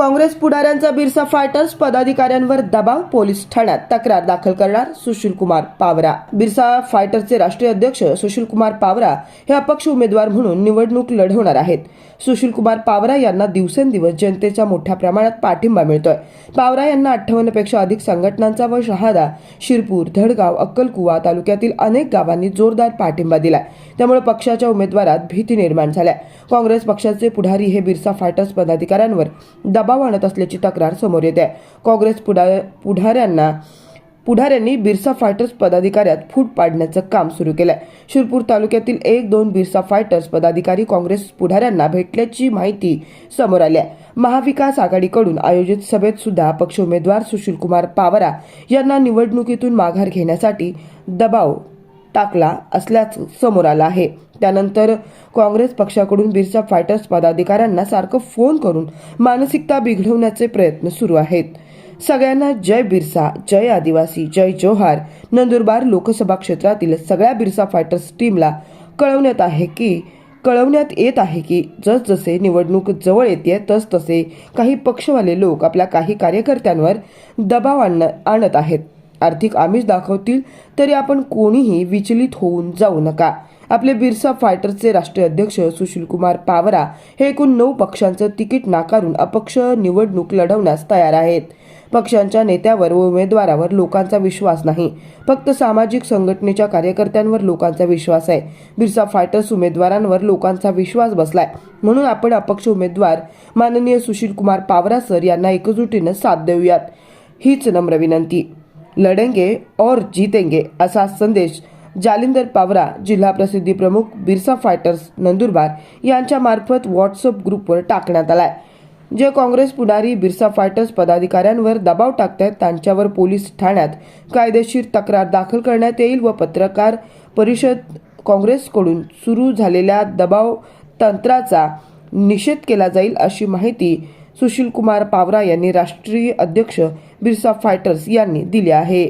काँग्रेस पुढाऱ्यांचा बिरसा फायटर्स पदाधिकाऱ्यांवर दबाव पोलीस ठाण्यात तक्रार दाखल करणार सुशील कुमार पावरा. बिरसा फायटर्सचे राष्ट्रीय अध्यक्ष सुशील कुमार पावरा हे अपक्ष उमेदवार म्हणून निवडणूक लढवणार आहेत. सुशील कुमार पावरा यांना दिवसेंदिवस जनतेच्या मोठ्या प्रमाणात पाठिंबा मिळतोय. पावरा यांना अठ्ठावन्नपेक्षा अधिक संघटनांचा व शहादा शिरपूर धडगाव अक्कलकुवा तालुक्यातील अनेक गावांनी जोरदार पाठिंबा दिलाय. त्यामुळे पक्षाच्या उमेदवारात भीती निर्माण झाल्या. काँग्रेस पक्षाचे पुढारी हे बिरसा फायटर्स पदाधिकाऱ्यांवर दबाव आणत असल्याची तक्रार समोर येते. आहे काँग्रेस पुढा- पुढाऱ्यांना पुढाऱ्यांनी बिरसा फायटर्स पदाधिकाऱ्यात फूट पाडण्याचं काम सुरू केलंय. शिरपूर तालुक्यातील एक दोन बिरसा फायटर्स पदाधिकारी काँग्रेस पुढाऱ्यांना भेटल्याची माहिती समोर आली आहे. महाविकास आघाडीकडून आयोजित सभेत सुद्धा पक्ष उमेदवार सुशीलकुमार पावरा यांना निवडणुकीतून माघार घेण्यासाठी दबाव टाकला असल्याचं समोर आलं आहे. त्यानंतर काँग्रेस पक्षाकडून बिरसा फायटर्स पदाधिकाऱ्यांना सारखं फोन करून मानसिकता बिघडवण्याचे प्रयत्न सुरू आहेत. सगळ्यांना जय बिरसा जय आदिवासी जय जोहार. नंदुरबार लोकसभा क्षेत्रातील सगळ्या बिरसा फायटर्स टीमला कळवण्यात आहे की कळवण्यात येत आहे की जसजसे निवडणूक जवळ येते तसतसे काही पक्षवाले लोक आपल्या काही कार्यकर्त्यांवर दबाव आणत आहेत. आर्थिक आमिष दाखवतील तरी आपण कोणीही विचलित होऊन जाऊ नका. आपले बिरसा फायटर्सचे राष्ट्रीय अध्यक्ष सुशीलकुमार पावरा हे एकूण नऊ पक्षांचं तिकीट नाकारून अपक्ष निवडणूक लढवण्यास तयार आहेत. पक्षांच्या नेत्यावर व उमेदवारावर लोकांचा विश्वास नाही. फक्त सामाजिक संघटनेच्या कार्यकर्त्यांवर लोकांचा विश्वास आहे. बिरसा फायटर्स उमेदवारांवर लोकांचा विश्वास बसलाय. म्हणून आपण अपक्ष उमेदवार माननीय सुशीलकुमार पावरा सर यांना एकजुटीनं साथ देऊयात. हीच नम्र विनंती. लढेंगे और जीतेंगे असा संदेश जालिंदर पावरा जिल्हा प्रसिद्धी प्रमुख बिरसा फायटर्स नंदुरबार यांच्या मार्फत व्हॉट्सअप ग्रुपवर टाकण्यात आलाय. जे काँग्रेस पुढारी बिरसा फायटर्स पदाधिकाऱ्यांवर दबाव टाकतात त्यांच्यावर पोलीस ठाण्यात कायदेशीर तक्रार दाखल करण्यात येईल व पत्रकार परिषद काँग्रेसकडून सुरू झालेल्या दबाव तंत्राचा निषेध केला जाईल अशी माहिती सुशील कुमार पावरा यांनी राष्ट्रीय अध्यक्ष बिरसा फायटर्स यांनी दिले आहे.